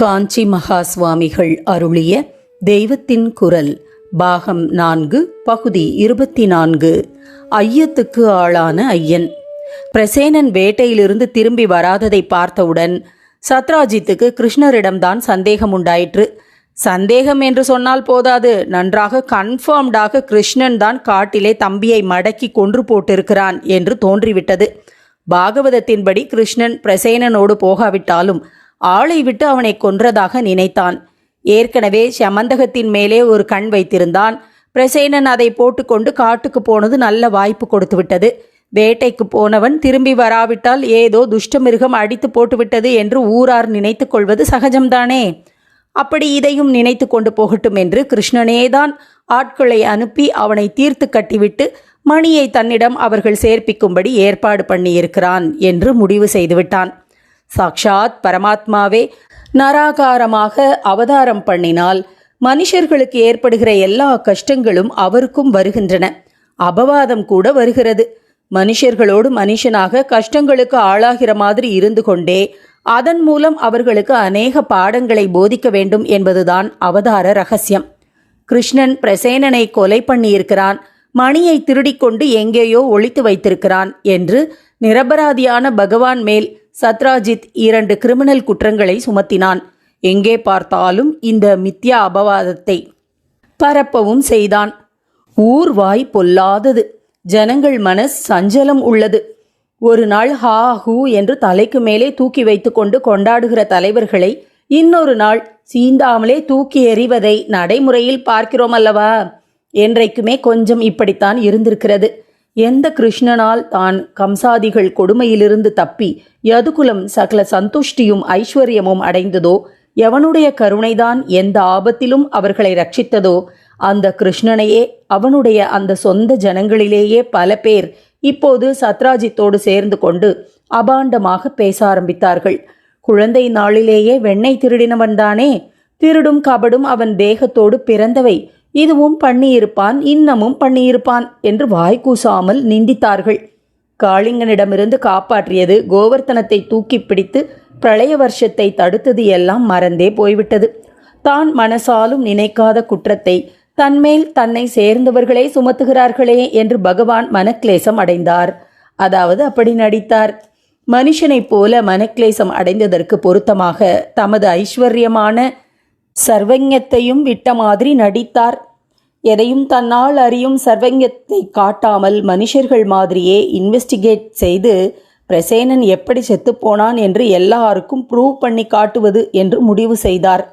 காஞ்சி மகா சுவாமிகள் அருளிய தெய்வத்தின் குரல் பாகம் நான்கு பகுதி இருபத்தி நான்கு ஐயத்துக்கு ஆளான ஐயன். பிரசேனன் வேட்டையிலிருந்து திரும்பி வராததை பார்த்தவுடன் சத்ராஜித்துக்கு கிருஷ்ணரிடம்தான் சந்தேகம் உண்டாயிற்று. சந்தேகம் என்று சொன்னால் போதாது. நன்றாக கன்ஃபார்ம்டாக கிருஷ்ணன் தான் காட்டிலே தம்பியை மடக்கி கொன்று போட்டிருக்கிறான் என்று தோன்றிவிட்டது. பாகவதத்தின்படி கிருஷ்ணன் பிரசேனனோடு போகாவிட்டாலும் ஆளை விட்டு அவனை கொன்றதாக நினைத்தான். ஏற்கனவே சமந்தகத்தின் மேலே ஒரு கண் வைத்திருந்தான். பிரசேனன் அதை போட்டுக்கொண்டு காட்டுக்கு போனது நல்ல வாய்ப்பு கொடுத்து விட்டது வேட்டைக்கு போனவன் திரும்பி வராவிட்டால் ஏதோ துஷ்டமிருகம் அடித்து போட்டுவிட்டது என்று ஊரார் நினைத்து கொள்வது சகஜம்தானே? அப்படி இதையும் நினைத்து கொண்டு போகட்டும் என்று கிருஷ்ணனேதான் ஆட்களை அனுப்பி அவனை தீர்த்து கட்டிவிட்டு மணியை தன்னிடம் அவர்கள் சேர்ப்பிக்கும்படி ஏற்பாடு பண்ணியிருக்கிறான் என்று முடிவு செய்துவிட்டான். சாக்ஷாத் பரமாத்மாவே நராகாரமாக அவதாரம் பண்ணினால் மனுஷர்களுக்கு ஏற்படுகிற எல்லா கஷ்டங்களும் அவருக்கும் வருகின்றன. அபவாதம் கூட வருகிறது. மனுஷர்களோடு மனுஷனாக கஷ்டங்களுக்கு ஆளாகிற மாதிரி இருந்து கொண்டே அதன் மூலம் அவர்களுக்கு அநேக பாடங்களை போதிக்க வேண்டும் என்பதுதான் அவதார ரகசியம். கிருஷ்ணன் பிரசேனனை கொலை பண்ணியிருக்கிறான். மணியை திருடிக்கொண்டு எங்கேயோ ஒழித்து வைத்திருக்கிறான் என்று நிரபராதியான பகவான் மேல் சத்ராஜித் இரண்டு கிரிமினல் குற்றங்களை சுமத்தினான். எங்கே பார்த்தாலும் இந்த மித்யா அபவாதத்தை பரப்பவும் செய்தான். ஊர் வாய் பொல்லாதது. ஜனங்கள் மனஸ் சஞ்சலம் உள்ளது. ஒரு நாள் ஹா ஹூ என்று தலைக்கு மேலே தூக்கி வைத்துக்கொண்டு கொண்டாடுகிற தலைவர்களை இன்னொரு நாள் சீந்தாமலே தூக்கி எறிவதை நடைமுறையில் பார்க்கிறோம் அல்லவா? என்றைக்குமே கொஞ்சம் இப்படித்தான் இருந்திருக்கிறது. எந்த கிருஷ்ணனால் தான் கம்சாதிகள் கொடுமையிலிருந்து தப்பி யதுகுலம் சகல சந்துஷ்டியும் ஐஸ்வர்யமும் அடைந்ததோ எவனுடைய கருணைதான் எந்த ஆபத்திலும் அவர்களை ரட்சித்ததோ அந்த கிருஷ்ணனையே அவனுடைய அந்த சொந்த ஜனங்களிலேயே பல பேர் இப்போது சத்ராஜித்தோடு சேர்ந்து கொண்டு அபாண்டமாக பேச ஆரம்பித்தார்கள். குழந்தை நாளிலேயே வெண்ணெய் திருடினவன்தானே திருடும் கபடும் அவன் தேகத்தோடு பிறந்தவை இதுவும் பண்ணியிருப்பான் இன்னமும் பண்ணியிருப்பான் என்று வாய் கூசாமல் நிந்தித்தார்கள். காளிங்கனிடமிருந்து காப்பாற்றியது கோவர்த்தனத்தை தூக்கி பிடித்து பிரளய வருஷத்தை தடுத்தது எல்லாம் மறந்தே போய்விட்டது. தான் மனசாலும் நினைக்காத குற்றத்தை தன்மேல் தன்னை சேர்ந்தவர்களே சுமத்துகிறார்களே என்று பகவான் மனக்லேசம் அடைந்தார். அதாவது அப்படி நடித்தார். மனுஷனைப் போல மனக்லேசம் அடைந்ததற்கு பொருத்தமாக தமது ஐஸ்வர்யமான சர்வஞத்தையும் விட்ட மாதிரி நடித்தார். எதையும் தன்னால் அறியும் சர்வஞத்தை காட்டாமல் மனுஷர்கள் மாதிரியே இன்வெஸ்டிகேட் செய்து பிரசேனன் எப்படி செத்துப்போனான் என்று எல்லாருக்கும் ப்ரூவ் பண்ணி காட்டுவது என்று முடிவு செய்தார்.